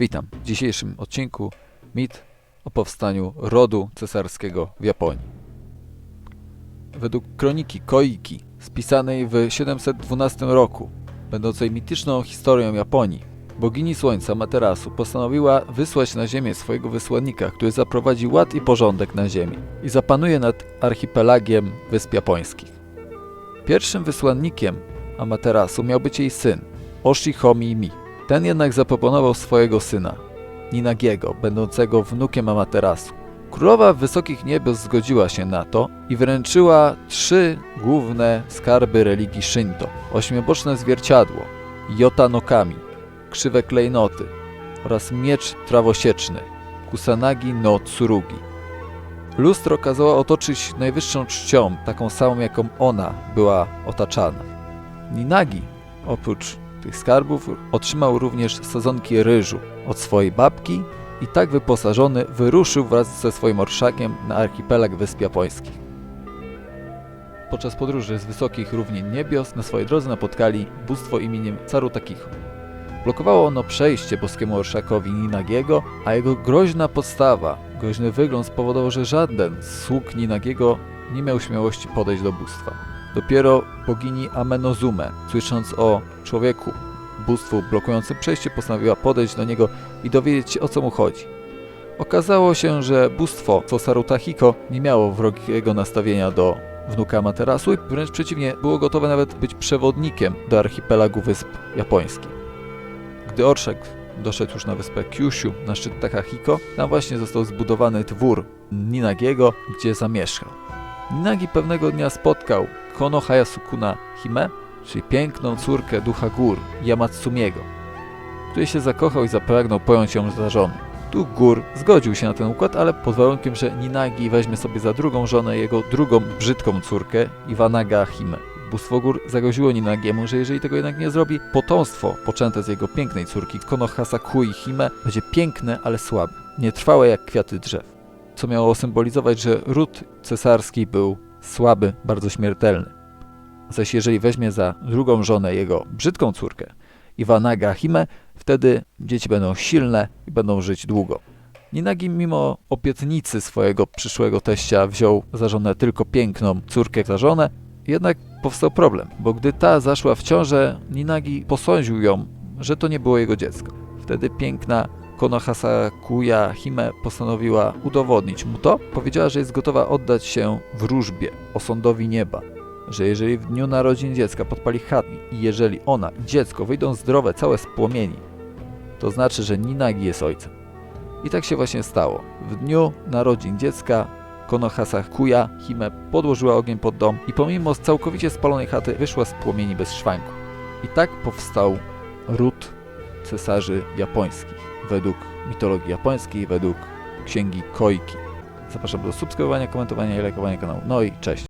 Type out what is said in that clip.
Witam. W dzisiejszym odcinku mit o powstaniu rodu cesarskiego w Japonii. Według kroniki Koiki, spisanej w 712 roku, będącej mityczną historią Japonii, bogini słońca Materasu postanowiła wysłać na ziemię swojego wysłannika, który zaprowadzi ład i porządek na ziemi i zapanuje nad archipelagiem Wysp Japońskich. Pierwszym wysłannikiem Amaterasu miał być jej syn, Oshihomi Mi. Ten jednak zaproponował swojego syna, Ninagiego, będącego wnukiem Amaterasu. Królowa Wysokich Niebios zgodziła się na to i wręczyła trzy główne skarby religii Shinto. Ośmioboczne zwierciadło, Jota no Kami, krzywe klejnoty oraz miecz trawosieczny, Kusanagi no Tsurugi. Lustro kazała otoczyć najwyższą czcią, taką samą jaką ona była otaczana. Ninagi, oprócz tych skarbów, otrzymał również sadzonki ryżu od swojej babki i tak wyposażony wyruszył wraz ze swoim orszakiem na archipelag Wysp Japońskich. Podczas podróży z wysokich równin niebios na swojej drodze napotkali bóstwo imieniem Carutakicho. Blokowało ono przejście boskiemu orszakowi Ninagiego, a jego groźna podstawa, groźny wygląd spowodował, że żaden z sług Ninagiego nie miał śmiałości podejść do bóstwa. Dopiero bogini Amenozume, słysząc o człowieku, bóstwu blokującym przejście, postanowiła podejść do niego i dowiedzieć się o co mu chodzi. Okazało się, że bóstwo Fosaruta Hiko nie miało wrogiego nastawienia do wnuka Materasu i wręcz przeciwnie, było gotowe nawet być przewodnikiem do archipelagu wysp japońskich. Gdy orszak doszedł już na wyspę Kyushu, na szczyt Takahiko, tam właśnie został zbudowany dwór Ninagiego, gdzie zamieszkał. Ninagi pewnego dnia spotkał Kono Hayasukuna Hime, czyli piękną córkę ducha gór Yamatsumiego, który się zakochał i zapragnął pojąć ją za żonę. Duch gór zgodził się na ten układ, ale pod warunkiem, że Ninagi weźmie sobie za drugą żonę jego drugą brzydką córkę Iwanaga Hime. Bóstwo gór zagroziło Ninagiemu, że jeżeli tego jednak nie zrobi, potomstwo poczęte z jego pięknej córki Kono Hasakui Hime będzie piękne, ale słabe, nietrwałe jak kwiaty drzew co miało symbolizować, że ród cesarski był słaby, bardzo śmiertelny. Zaś jeżeli weźmie za drugą żonę jego brzydką córkę, Iwanaga Hime, wtedy dzieci będą silne i będą żyć długo. Ninagi mimo opietnicy swojego przyszłego teścia wziął za żonę tylko piękną córkę za żonę, jednak powstał problem, bo gdy ta zaszła w ciążę, Ninagi posądził ją, że to nie było jego dziecko. Wtedy piękna Konohasakuya Hime postanowiła udowodnić mu to. Powiedziała, że jest gotowa oddać się wróżbie osądowi nieba, że jeżeli w dniu narodzin dziecka podpali chatni i jeżeli ona i dziecko wyjdą zdrowe, całe z płomieni, to znaczy, że Ninagi jest ojcem. I tak się właśnie stało. W dniu narodzin dziecka Konohasakuya Hime podłożyła ogień pod dom i pomimo całkowicie spalonej chaty wyszła z płomieni bez szwanku. I tak powstał ród cesarzy japońskich według mitologii japońskiej, według księgi Koiki. Zapraszam do subskrybowania, komentowania i lajkowania kanału. No i cześć!